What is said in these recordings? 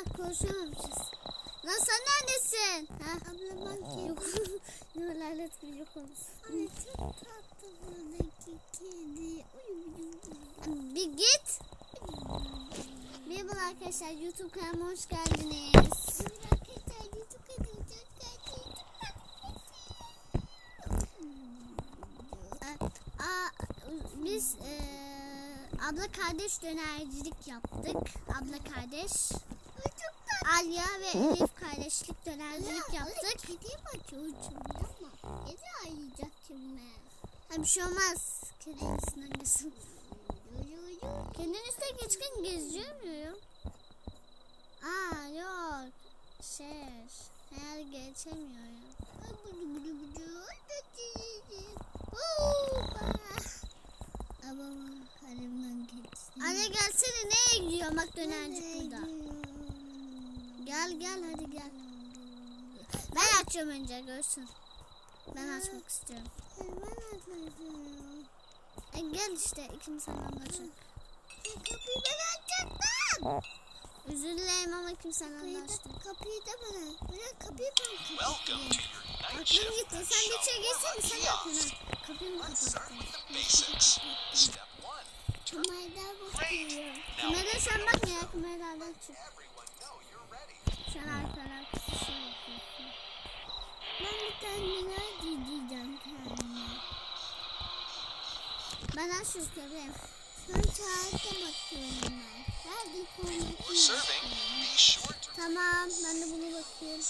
Allah konuşamamışız. Lan sen neredesin? Ha? Abla Yok. kedi. Nurlarla bir yok olmuş. Çok tatlı buradaki kedi. Bir git. Merhaba arkadaşlar YouTube kanalıma hoş geldiniz. Biz eee, abla kardeş dönercilik yaptık. Abla kardeş. Alya ve Elif kardeşlik dönercilik yaptık. Kediye bakıyor uçumda ama. Kedi arayacak şimdi. Ha bir şey olmaz. Kedinin üstünden geçsin. Kendinin üstüne geçken geziyor muyum? Aa yok. Şey. Eğer geçemiyorum. Budu, budu. Hoppa. Babamın karımdan geçti. Anne gelsene nereye gidiyor? Bak dönercik burada. Gel gel hadi gel. Ben açacağım önce görsün. Ben açmak istiyorum. Ben atladım. E, gel işte ikimiz senden açalım. Kapıyı ben açacaktım. Özür dilerim ama kim senden Kapıyı da, kapıyı da bana. Bırak kapıyı ben kapatayım. Aklım gitti. Sen bir içeri geçsene. Sen ha. Kapıyı mı kapattın? Kamerada bakıyor. now Kamerada sen bakma ya. Kameralardan çık. Sen kısa şey yapıyorsun. Ben bir tane neler giyeceğim kendime. Ben aç şu köpeğim. Sen saate bakıyorum ben. Nerede to Tamam. Ben de bunu bakıyorum.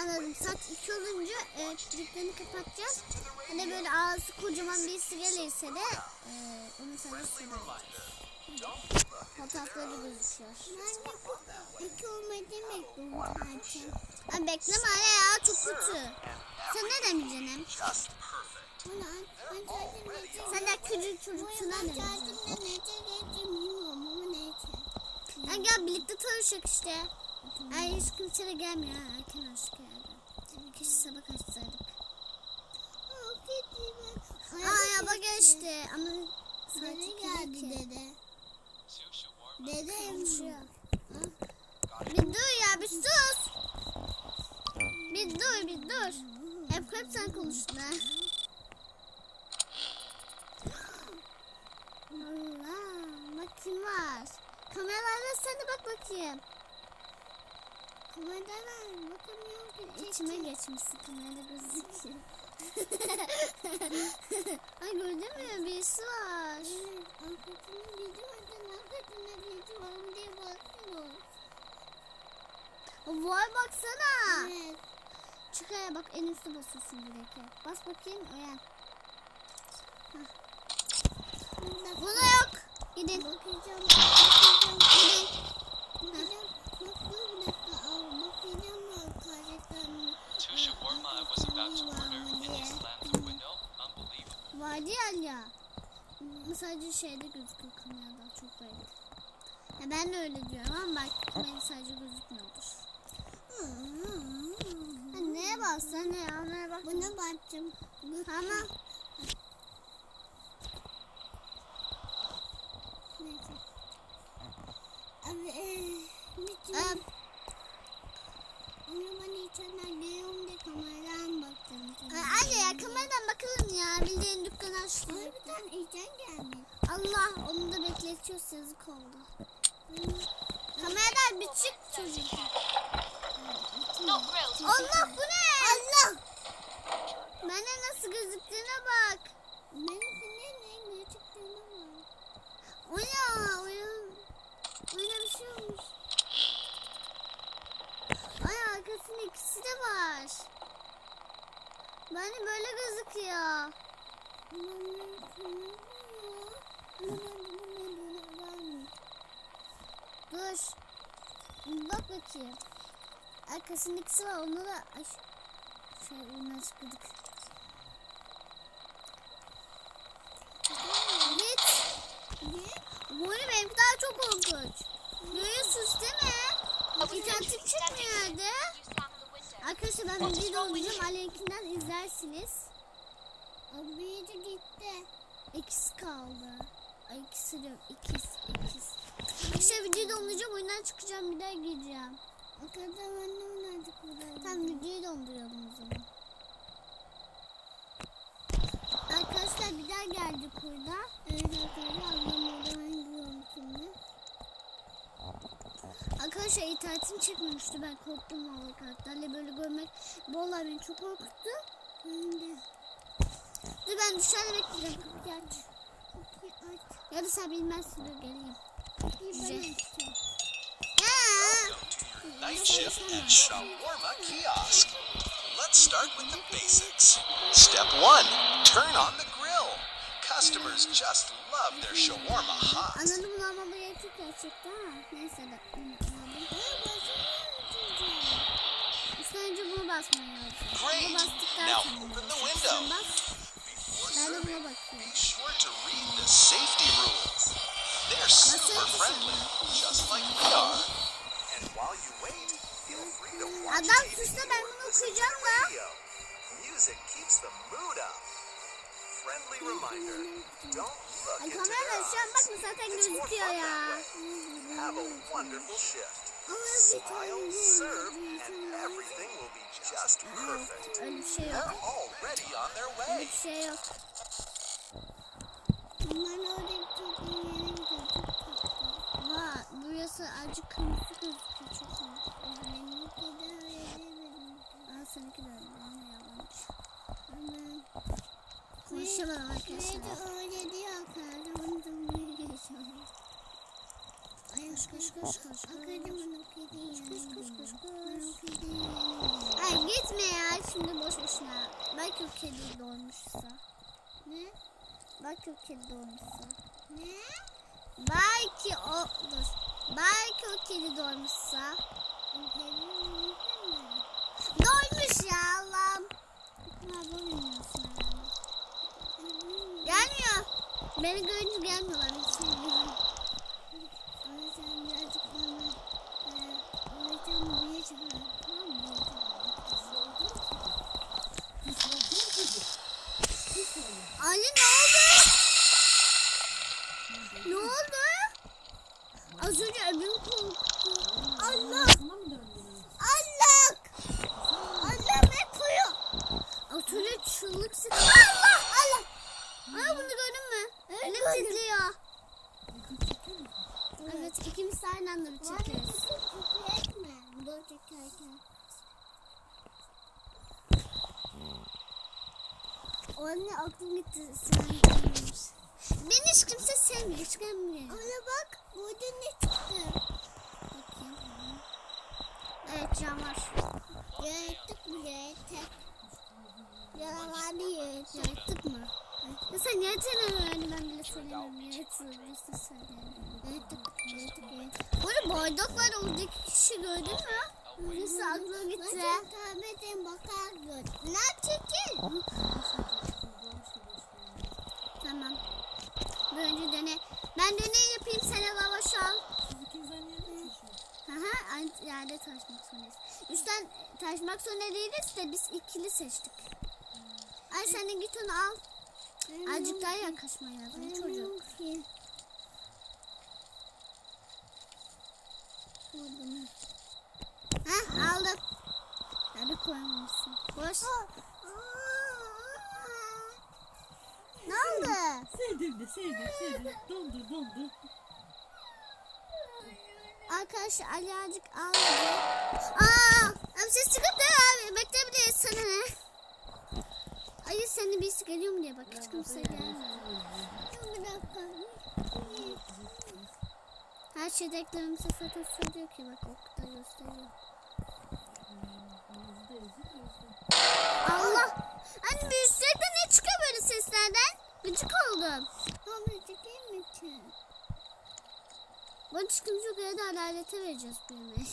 Anladım. Saat 2 olunca e, kapatacağız. Hani böyle ağzı kocaman birisi gelirse de e, onu sadece friendly fotoğrafları gözüküyor. Ben de peki olmadığını bekliyorum zaten. Ay bekleme hala ya çok kötü. Sen ne demeyeceksin? Nece Sen de küçük çocuksun Ben ha. Ya gel birlikte tanışacak işte. Ay hiç kimse de gelmiyor ha. Erken aşk geldi. Keşke sabah kaçsaydık. Aa bak geçti ama saat Dede iki geldi iki. dede. Dede Konuşuyor. Bir dur ya bir sus. Bir dur bir dur. Hep hep sen konuştun ha. Allah bak kim var. Kameralarla sen de bak bakayım. Kameradan bakamıyorum ki. İçime geçmişsin kamerada gözüküyor. Ay gördün mü birisi var. Evet, arkasında biri mı diye bakıyor. Vay baksana. Evet. Çıkaya bak en üstü basıyorsun direkt. Bas bakayım uyan. Bunda Buna yok. Gidin. bakacağım. Bakacağım. Gidin. Bakacağım. Bakacağım. Vardı ya ya. Sadece şeyde gözüküyor kamerada çok garip. Ya ben de öyle diyorum ama kamerada sadece gözükmüyordur. Ha, neye bassan ne ya neye bak. Buna baktım. Tamam. Neyse. Abi eee. Ee, Onu bana içeriden geliyorum diye kameradan baktım. anne ya kameradan bakalım ya bildiğin dükkanı açtı. Bana bir tane içen gelmiş. Allah onu da bekletiyoruz yazık oldu. Kameradan bir çık çocuk. Allah bu ne? Allah. Bana nasıl gözüktüğüne bak. Benimkinin ne gözüktüğüne bak. O ne? Oyun. Oyuna bir şey olmuş. Ay arkasında ikisi de var. Bana böyle gözüküyor. Dur. Bak bakayım. Arkasında ikisi var. Onu da ay, şöyle oyundan çıkırdık. Git. Bu oyunu benimki daha çok korkunç. Görüyorsunuz değil mi? İnternetim çıkmıyordu. Arkadaşlar ben bir video olacağım. Aleynkinden izlersiniz. O büyüdü gitti. İkisi kaldı. Ay ikisi diyorum. İkiz. ikiz. İşte videoyu donduracağım. Oyundan çıkacağım. Bir daha gireceğim. O kadar annem nerede burada? Tamam videoyu donduruyorum o zaman. Arkadaşlar bir daha geldik burada. Evet arkadaşlar ablam orada ben gidiyorum şimdi. Arkadaşlar internetim çekmemişti. Ben korktum vallahi karakterle böyle görmek. Vallahi beni çok korkuttu. De Dur ben dışarıda bekleyeceğim. Kapıyı aç. kapıyı aç. Ya da sen bilmezsin dur geleyim. Night shift at Shawarma Kiosk. Let's start with the basics. Step one, turn on the grill. Customers just love their shawarma hot. Anladım bunu almama gerek yok gerçekten. ha. Neyse de. bunu aldım. İşte önce bunu basmam lazım. Great. Bunu bastıktan Now sonra. open the Sen window. bas. Before Ben de serving, buna bakıyorum. be sure to read the safety rules. They're super friendly, just like we are. And while you wait, feel free to watch Adam susta ben bunu okuyacağım the radio. Music keeps the mood up. Friendly reminder, don't look Ay into their eyes. bakma zaten It's more fun ya. that way. Have a wonderful shift. Smile, serve, and everything will be just perfect. Öyle bir şey yok. They're already on their Öyle way. bir şey yok. Bunlar orada bir burası acık kırmızı gözüküyor çok iyi. Benimki de öyle demedim. Aa seninki de öyle. Ama yalanmış. Ama Konuşamadım arkadaşlar. Neydi öyle diyor arkadaşlar. Onu da geçiyorum. Ay koş koş koş koş. Arkadaşlar ben o kediyi Koş koş koş koş koş. yerim. Ay gitme ya şimdi boş boşuna. Belki o kedi doğmuşsa. Ne? Belki o kedi doğmuşsa. Ne? Belki o dur. Belki o kedi mi? Doymuş ya Allah'ım. Gelmiyor. Beni görünce gelmiyorlar. Hiç. Ama sen birazcık bana e, alacağım buraya çıkar. Tamam mı? Buraya Ali ne oldu? Ne oldu? Az önce öbüm korktu. Allah! Allah! Allah ne koyuyor? Atölye çığlık sıkıyor. Allah! Allah! Aa bunu gördün mü? Elim gördüm. titriyor. Evet çıkar. çekiyoruz. O anne aklım gitti. Beni hiç kimse sevmiyor. Hiç gelmiyor. Ana bak. Burada ne çıktı? Bakayım. Evet cam var. Yarattık mı yarattık? Yarattık. Yarattık mı? Ya sen yarattığını öğrendi ben bile söylemiyorum. Yarattığını söylemiyorum. Yarattık. Yarattık yarattık. Bu arada bardak var oradaki kişi gördün mü? Birisi aklıma gitti. Sen tabletten bakar gör. Ne çekil? Tamam. Bir önce dene. Ben deney yapayım sen al lavaş al. Hı aynı yerde taşmak zorundayız. Üstten taşmak zorunda değiliz de biz ikili seçtik. Ay sen de git onu al. Azıcık daha yaklaşman lazım çocuk. Heh aldım. Tabii koymamışsın. Boş. Ne oldu? Sevdim de sevdim sevdim. Dondur dondur. Arkadaşlar Ali azıcık aldı. Aa, ses çıkıp da abi bekleyebiliriz sana ne? Hayır senin birisi geliyor mu diye bak hiç kimse gelmiyor. Bir dakika. Her şeyde eklememize zaten ki bak o kadar gösteriyor. Allah! Bir sürekli ne çıkıyor böyle seslerden? Gıcık oldum. Hamle çekeyim mi ki? Bu çıkınca göre de halalete vereceğiz büyümeyi.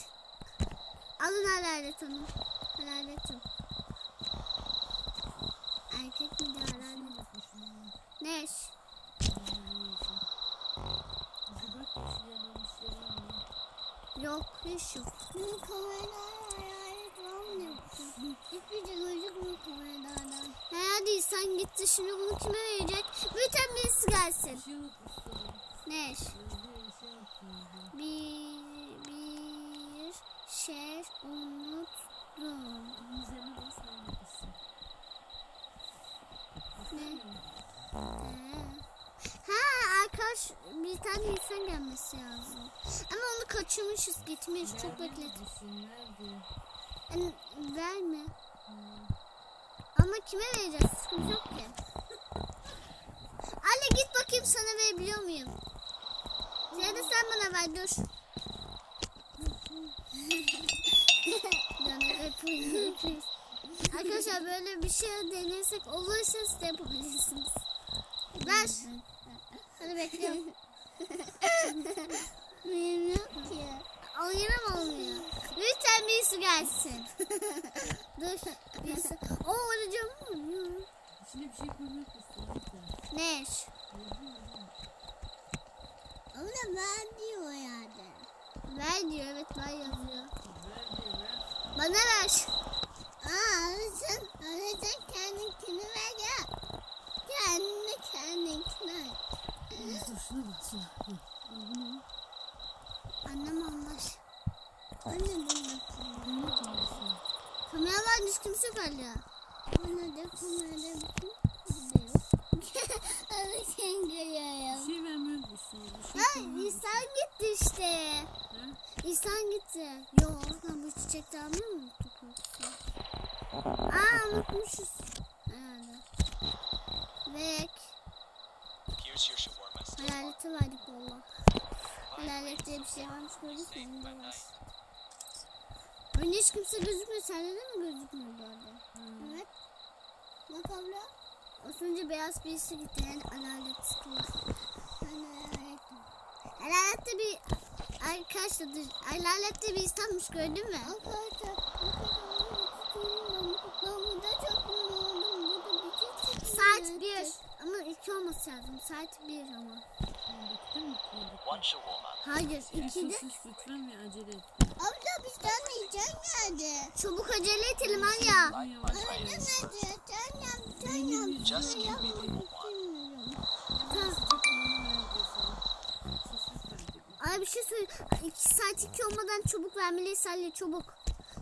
Alın halalet onu. Halalet yok. Erkek mi de halalet? Ne iş? Yok hiç yok. Benim kameralar hayalet yaptın? Hiçbir şey gözükmüyor kameradan. He hadi sen gitti şimdi bunu kime verecek? Birisi gelsin. Bir şey unutmuşsun. Ne? Evde bir şey unutmuşsun. Bir, bir şey unuttum. Bunun üzerine bas hangisi? Ne? Ee, Ha arkadaş bir tane insan gelmesi lazım. Ama onu kaçırmışız gitmiş çok nerede? Yani, verme. Hmm. Ama kime vereceğiz? Sıkıntı yok ki. Anne git bakayım sana verebiliyor muyum? Ya da sen bana ver dur. Arkadaşlar böyle bir şey denersek olursa siz de yapabilirsiniz. Ver. Hadi bekliyorum. Bilmiyorum ki. Oyunum olmuyor. Lütfen birisi gelsin. dur. Birisi. Oo arayacağım olmuyor. İçine bir şey koymak istedim. Ne? Ama da ben diyor yani. Ver diyor evet ver yazıyor. Ver diye ver. Bana ver. Aa alırsan, alırsan kendinkini ver ya. Kendi kendinkini ver. Dur şuna bak şuna. Hı. Al bunu. Annem anlaş. Bana da bakayım. Bunu koyuyorsun. Kamera var hiç kimse yok hala. Bana da kamerada bakayım. Ama sen Bir görüyorum. şey vermeyi unutmuşsun. Bir şey Ya koymayı İhsan gitti işte. unutmuşsun. İhsan gitti. Yok lan bu almıyor mu unuttuk? Aa unutmuşuz. Herhalde. Ve Here's your hayaleti verdik valla. Hayalet diye bir şey varmış gördük mü? Onu da var. Önce hiç kimse gözükmüyor. Sende de mi gözükmüyor bu arada? Evet. Bak abla. Az önce beyaz birisi gitti. Yani alalet sıkılır. Alalette bir arkadaşlar dur. Alalette bir İstanbul'muş gördün mü? Arkadaşlar. Ben burada çok mutlu oldum. Burada bir şey çıktı. Saat 1. Ama 2 olması lazım. Saat 1 ama. Mi? Koyduk. one shawarma. Hayır Bir 2'de. sus lütfen ve acele et. Abla bizden yiyeceğim nerede? Çabuk acele edelim Anya. Friends. nerede? Sen yap, sen yap. Just give me the verecek. Ay bir şey söyle. 2 saat 2 olmadan çabuk vermeliyiz Salih çabuk.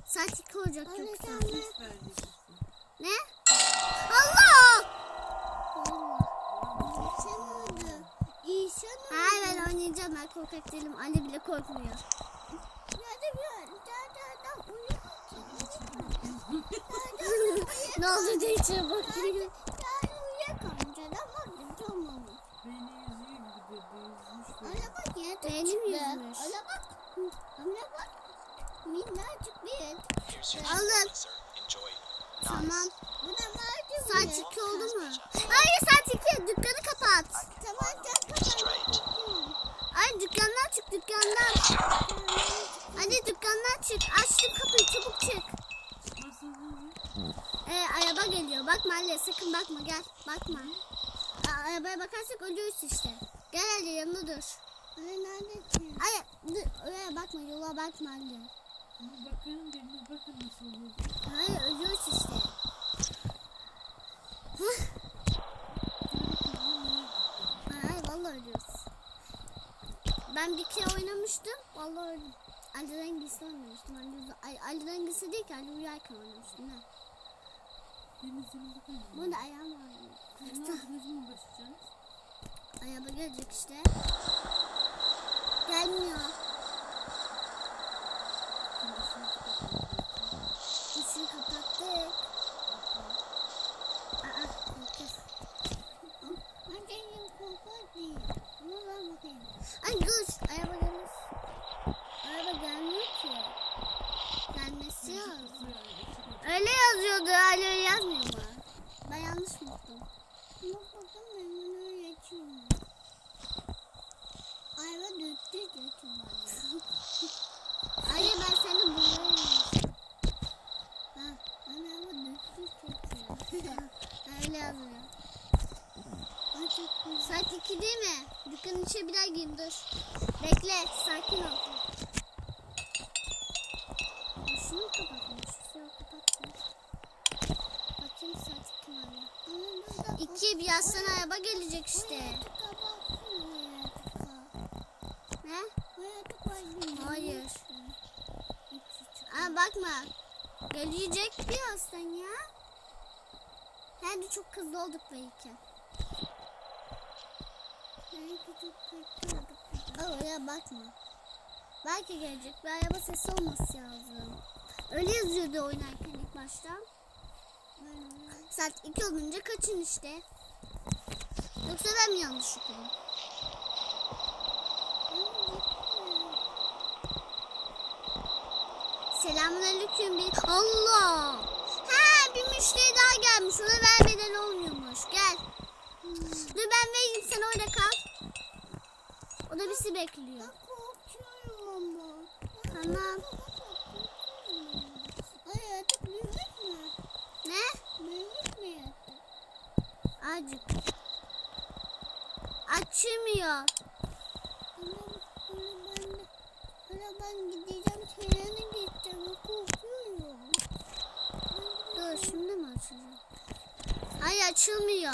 Saat 2 olacak Anne sen. Ne? Oynayacağım ben korkak değilim. Anne bile korkmuyor. Ne oldu diye içine bakıyor. Yani uyuyakalınca da baktım tamam. Beyni yüzüğü gibi böyle. Ana bak yerde Benim çıktı. yüzmüş. Ana bak. Ana bak. Minnacık bir. Here's your Alın. Tamam. Bu da vardı Saat bir et. 2 oldu mu? Hayır saat 2. Dükkanı kapat. Tamam sen kapat. Ay dükkandan çık dükkandan. Hadi dükkandan çık. Açtım kapıyı çabuk çık. Olur? Ee, araba geliyor. Bakma Ali sakın bakma gel. Bakma. Aa, arabaya bakarsak ölüyoruz işte. Gel Ali yanında dur. Ana neredesin? Ay dur, oraya bakma yola bakma. Ama bakın birine bakın nasıl oluyor. Hayır ölüyoruz işte. Hayır vallahi ölüyoruz. Ben bir kere oynamıştım. Vallahi öldüm. Ali Rengis'i oynamıştım. Ali, Ali, Rengis'i değil ki Ali uyarken oynamıştım. Ne? Bakın. Bunda ayağım var. Ne oldu? Zaman başlayacaksınız? Araba gelecek işte. Gelmiyor. Işığı kapattık. Aa, korkuyor. Anne yine korkak değil. Ama ben bakayım. Ay dur. Araba gelmez. Araba gelmiyor ki. Gelmesi lazım. Öyle yazıyordu. Öyle içine bir daha gireyim dur. Bekle sakin ol. Şunu kapatmış. Şunu kapatmış. Bakayım sakin hala. İki birazdan araba gelecek işte. Ne? Hayır. Ama bakma. Gelecek birazdan ya. Hadi çok hızlı olduk belki. Oraya bakma. Belki gelecek. Bir araba sesi olması lazım. Öyle yazıyordu oynarken ilk başta. Saat 2 olunca kaçın işte. Yoksa ben mi yanlış okudum? Selamünaleyküm bir Allah. He bir müşteri daha gelmiş. Ona vermeden olmuyormuş. Gel. Dur ben vereyim sen orada kal. O da bizi bekliyor. Korkuyorum ama. Tamam. Ay yatık büyük mü? Ne? Büyük mü yatık? Acık. Açmıyor. Ama ama ben ama ben gideceğim trene gideceğim korkuyorum. Dur şimdi mi açacağım? Ay açılmıyor.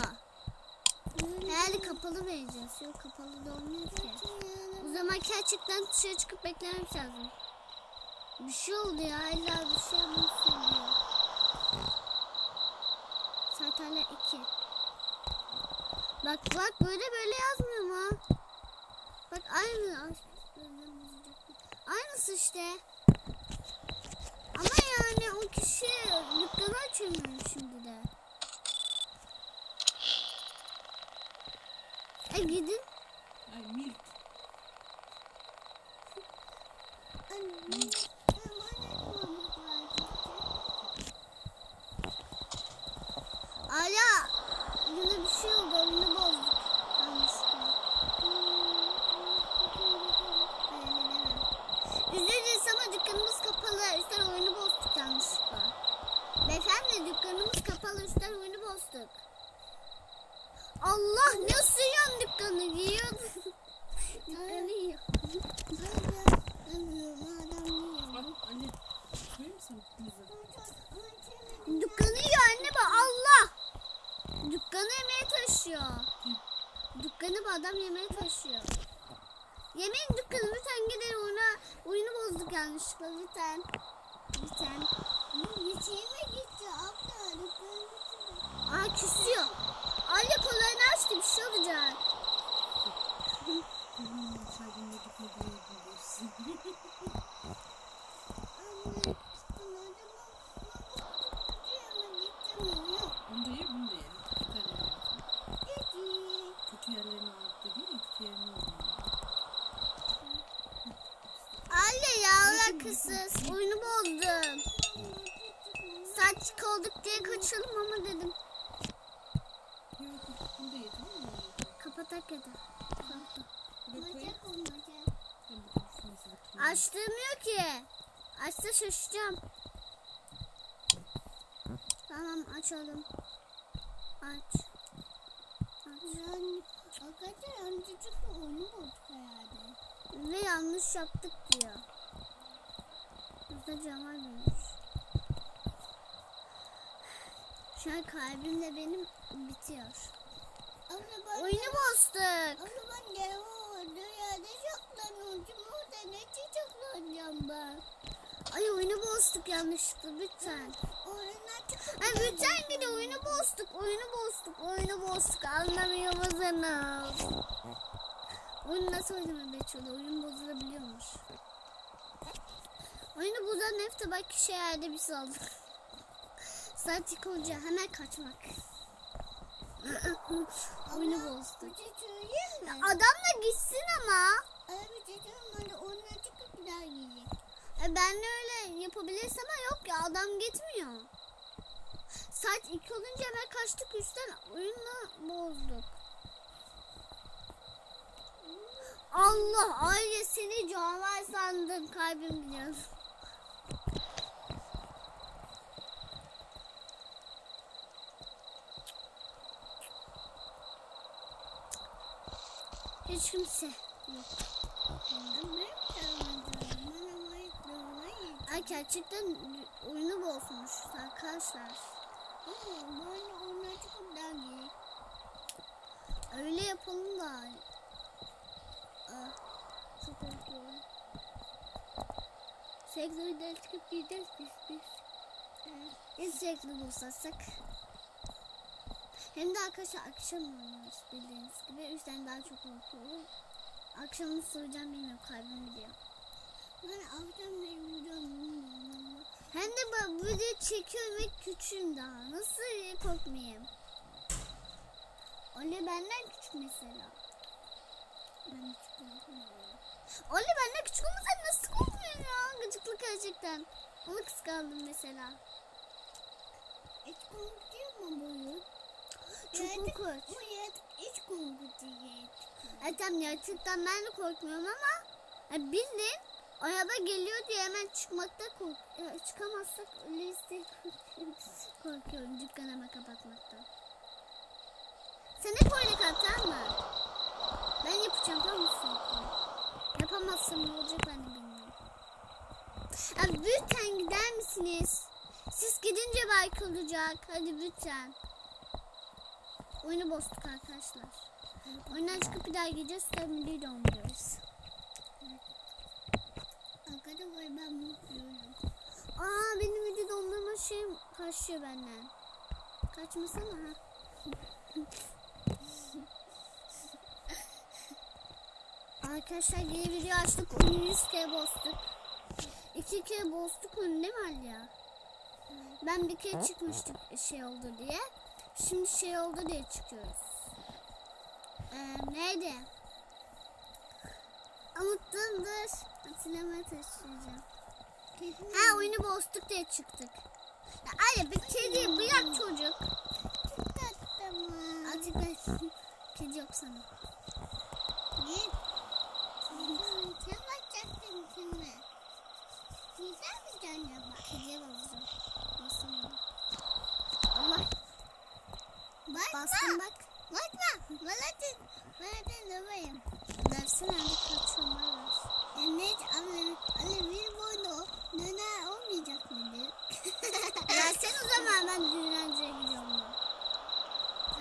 Herhalde kapalı vereceğiz. Yok kapalı da olmuyor ki. O zaman gerçekten dışarı çıkıp beklememiz lazım. Bir şey oldu ya. İlla bir şey yapması oluyor. Saat hala iki. Bak bak böyle böyle yazmıyor mu? Bak aynı. Aynısı işte. Ama yani o kişi dükkanı açamıyor şimdi de. E gidin. Ay milk. Ala yine bir şey oldu. Oyunu bozduk. Üzülürüz ama dükkanımız kapalı. Üstten oyunu bozduk yanlışlıkla. Beyefendi dükkanımız kapalı. Üstten oyunu bozduk. Allah nasıl yiyor. Bak anne. Mı sana kızı? Dükkanı yiyor anne bak Allah. Dükkanı yemeğe taşıyor. Dükkanı bu adam yemeğe taşıyor. Yemeğin dükkanı lütfen gidelim oyuna oyunu bozduk yanlışlıkla lütfen. Lütfen. Geçeyime gitti abla. Aa küsüyor. Anne kollarını açtı bir şey olacak. Kızım aşağıdan ne gitme diye gidiyorsun. Anne, sana da bak- Geçemiyor. Onu da ye bunu da ye. İki tane yiyorsun. Dedi. Kötü yerlerini al dedi ya kötü yerini al. Anne yavru kızsız oyunu bozdum. Saat çık olduk diye kaçalım ama dedim. Yok bunu da ye tamam mı? Kapatak ya da. Buraya koy. Olacak olacak. Ben bakayım şunu size koyayım. Açtırmıyor ki. Açsa şaşacağım. Tamam açalım. Aç. Yani arkadaşlar amcacıkla oyunu bozduk herhalde. Ve yanlış yaptık diyor. Burada Cemal bulmuş. Şu an kalbimle benim bitiyor. Oyunu bozduk. Abla ben de orada yerde saklanıyorum. Orada ne saklanacağım ben? Ay oyunu bozduk yanlışlıkla lütfen. Ay lütfen gidi oyunu bozduk. Oyunu bozduk. Oyunu bozduk. Anlamıyor musunuz? Oyunu nasıl oynamaya geçiyordu? Oyun bozulabiliyormuş. Oyunu bozan hep bak kişi yerde olduk. Saat iki olunca hemen kaçmak. oyunu bozduk. Bir şey? Adamla gitsin ama. Bir şey söyleyeyim mi? Oradan çıkıp bir daha yiyecek. E ben de öyle yapabilirsem ama yok ya adam gitmiyor. Saat 2 olunca hemen kaçtık üstten oyunu bozduk. Allah ay seni canavar sandım kalbim gidiyor. Hiç kimse yok. Ben benim canım acıyorum. Ben ama hiç böyle yiyeceğim. Ay gerçekten oyunu bozmuş arkadaşlar. Ama de oradan çıkıp bir daha yiyecek. Öyle yapalım da. Aa, çok korkuyorum. Sektörden çıkıp gideceğiz biz biz. Biz sürekli bulsasak. Hem de arkadaşlar akşam oynuyoruz bildiğiniz gibi. O yüzden daha çok korkuyorum. Akşam nasıl soracağım bilmiyorum. Kalbim biliyor. Ben video bilmiyorum Hem de ben bu videoyu çekiyorum ve küçüğüm daha. Nasıl korkmayayım? Oli benden küçük mesela. Ben hiç korkmuyorum. Oli benden küçük ama sen nasıl korkmuyorsun ya? Gıcıklık gerçekten. Onu kıskandım mesela. Hiç korkutuyor mu boyun? Çok Yaratık- korkunç. Bu yaratık hiç korkutuyor. Tamam yaratıktan ben de korkmuyorum ama ya bildiğin araba geliyor diye hemen çıkmakta kork çıkamazsak diye korkuyorum. korkuyorum dükkanımı kapatmaktan. Sen hep öyle kal mı? Ben yapacağım tamam mı sürekli? Yapamazsam ne olacak ben de bilmiyorum. Abi lütfen gider misiniz? Siz gidince belki olacak. Hadi lütfen. Oyunu bozduk arkadaşlar. Oyundan çıkıp bir daha gideceğiz. Tabii de oynuyoruz. Arkadaşlar ben mutluyum. Aa benim video dondurma şeyim kaçıyor benden. Kaçmasana ha. Arkadaşlar yeni video açtık. Oyunu 100 kere bozduk. 2 kere bozduk onu değil mi Ali ya? Ben bir kere çıkmıştık şey oldu diye. Şimdi şey oldu diye çıkıyoruz. Ee, neydi? Unuttum dur. Hatırlamaya çalışacağım. Ha oyunu bozduk diye çıktık. Ya Ali bir kedi bırak çocuk. Artık ben kedi yok sana. Git. Sen bakacaksın şimdi. Güzel mi canım? Kediye basacağım. Basamadım. Allah Basma. bastım bak. Basma. Bana Bana döveyim. Versene hadi kaçıyorum bay ver. Evet anne. Anne bir boynu nene olmayacak mıydı? Versene o zaman ben düğünenceye gidiyorum ben.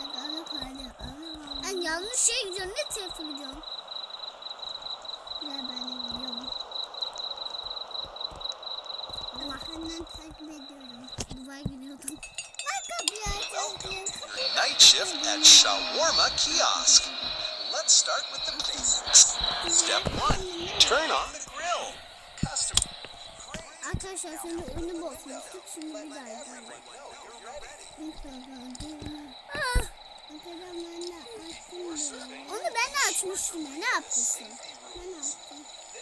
Bak anne kaydı. Anne Ben yanlış şeye gidiyorum. Ne tarafa gidiyorum? Ya ben de biliyorum. Allah. Arkandan takip ediyorum. Duvar kapıyı night shift at Shawarma Kiosk. Let's start with the basics. Step one, turn on the grill. Customer. Arkadaşlar şimdi oyunu bozmuştuk. Şimdi bir daha. Ah, böyle. onu ben de açmıştım. Ne yapıyorsun? Ben açtım.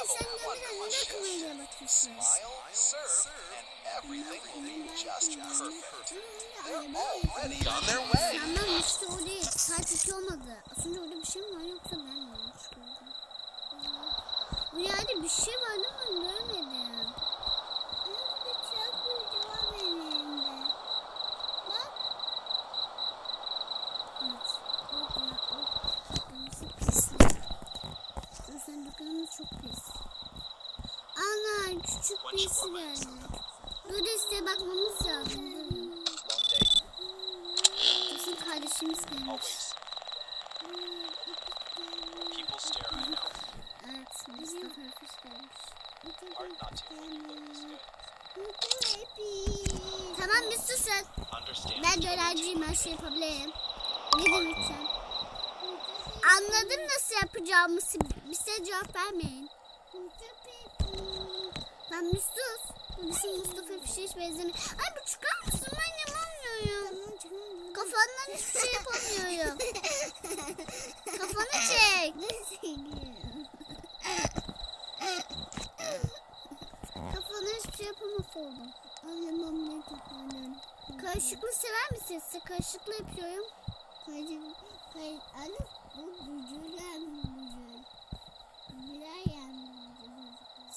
Ben sen perfect. They're already on their way. Senden işte o değil. Saat 2 olmadı. Önce orada bir şey mi var yoksa ben mi yanlış gördüm? Bu yerde bir şey var ama görmedim. Bir çok büyücü var benim elimde. Bak. Evet. Hop ya hop. Dükkanımız pis. O yüzden dükkanımız çok pis. Ana küçük birisi geldi. Dur da size bakmamız lazım. Bizim kardeşimiz gelmiş. Evet Mustafa Öfüş gelmiş. Tamam bir susun. Ben öğrenciyim her şey yapabilirim. Gidin lütfen. Anladım nasıl yapacağımızı. Bize cevap vermeyin. Ben Müslüz. Bizim Mustafa Öfüş'e hiç benzemiyor. Ay bu çıkar mısın? Ben yapamıyorum. Kafandan hiçbir şey yapamıyorum. Kafanı çek. Kafanı hiçbir şey yapamaz oldum. Karışıklı sever misin? Size karışıklı yapıyorum.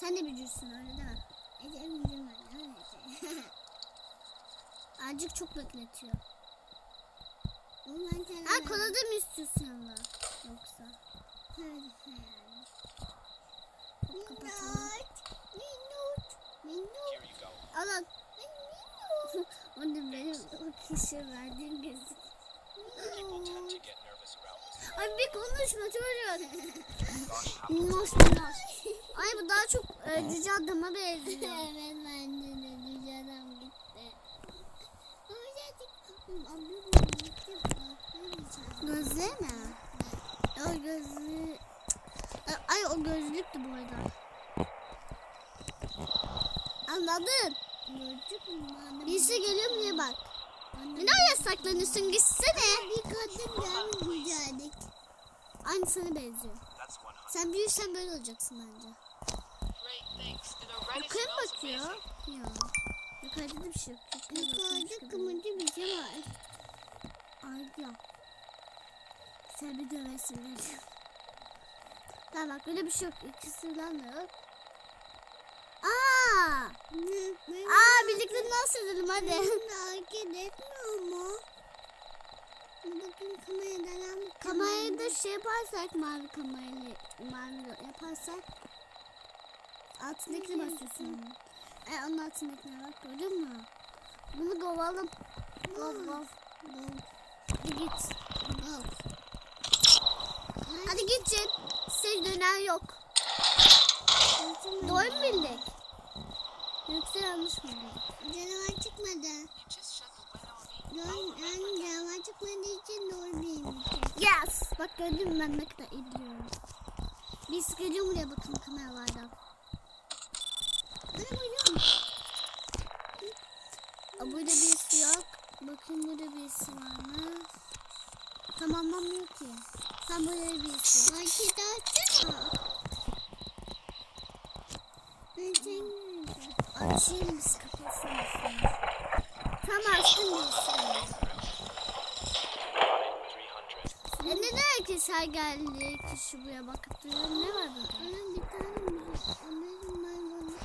Sen de bücürsün öyle değil mi? Edebilirim öyle. Azıcık çok bekletiyor. Ondan sonra... Ha kola da mı istiyorsun yanında? Yoksa. Hadi hayal. Hop, kapatalım. Minnoş. Minnoş. Here you go. Al al. Minnoş. O da benim o kişiye verdiğim gözük. Ay bir konuşma çocuk. Minnoş minnoş. Ay bu daha çok e, cüce adama benziyor. evet bende de gerçek... Ablam gitti. Gözleri mi? O gözlüğü... Ay o gözlüktü bu arada. Anladın? Birisi geliyor mu diye bak. Ne nereye saklanıyorsun gitsene. Bir kadın gelmiş güzellik. Aynı sana benziyor. That's 100. Sen büyürsen böyle olacaksın bence. Yukarı mı bakıyor? Ya. Yukarıda da bir şey yok. Yukarıda kırmızı bir şey var. Ay ya. Sen bir döversin beni. Tamam bak böyle bir şey yok. İkisi de yok. Aa! Ne? Ne? Aa birlikte nasıl edelim hadi. Hareket etmiyor mu? Bakayım kameradan? Kamerayı da şey yaparsak mavi kamerayla mavi yaparsak altındakine basıyorsun. E onun altındakine bak gördün mü? Bunu kovalım. Gov gov. Hadi git. Bak. Hadi git Cem. Size döner yok. Doğru mu bildik? Yoksa yanlış mı bildik? Canavar çıkmadı. Çıkmadığı için doğru. Yes. Bak gördün mü ben ne kadar iyi biliyorum. Biz geliyor buraya bakın kameralardan. Bana buyurun. Burada birisi yok. Bakın burada birisi var mı? Tamamlamıyor ki. Tam burada birisi yok. Market açsana. Ben seni. Açayım biz kapatsanız. Tam açtım birisi. 300. E neden herkes her geldiği kişi buraya bakıp duruyor? Ne var burada? Ona bir tane Onların maymunun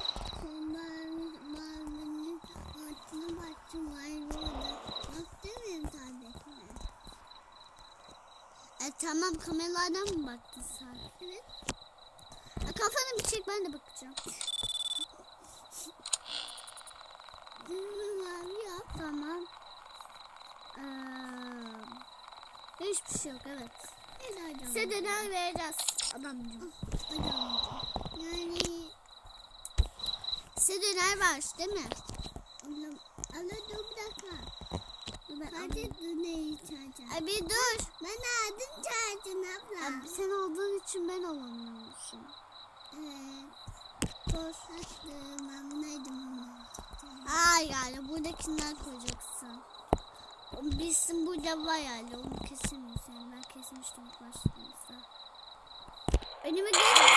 maymunun maymunun altına baktım maymununa. Baktım benim tabletime. E tamam kameralardan mı baktın sen? Evet. E, kafanı bir çek ben de bakacağım. Tamam. Ee, hiçbir şey yok evet. Döner vereceğiz adamcığım. Adamcım. Yani Size döner var değil mi? Allah'ım. Allah dur bir dakika. Hadi alayım. dur neyi çağıracağım. Ay bir dur. Ben aldım çağıracağım abla. Abi sen olduğun için ben olamıyormuşum. Evet. Dur. Attım. Ben bunaydım Ay yani buradakinden koyacaksın. Bilsin burada var yani onu kesemiyorsun yani ben kesmiştim ilk başladığımızda. Önüme gel.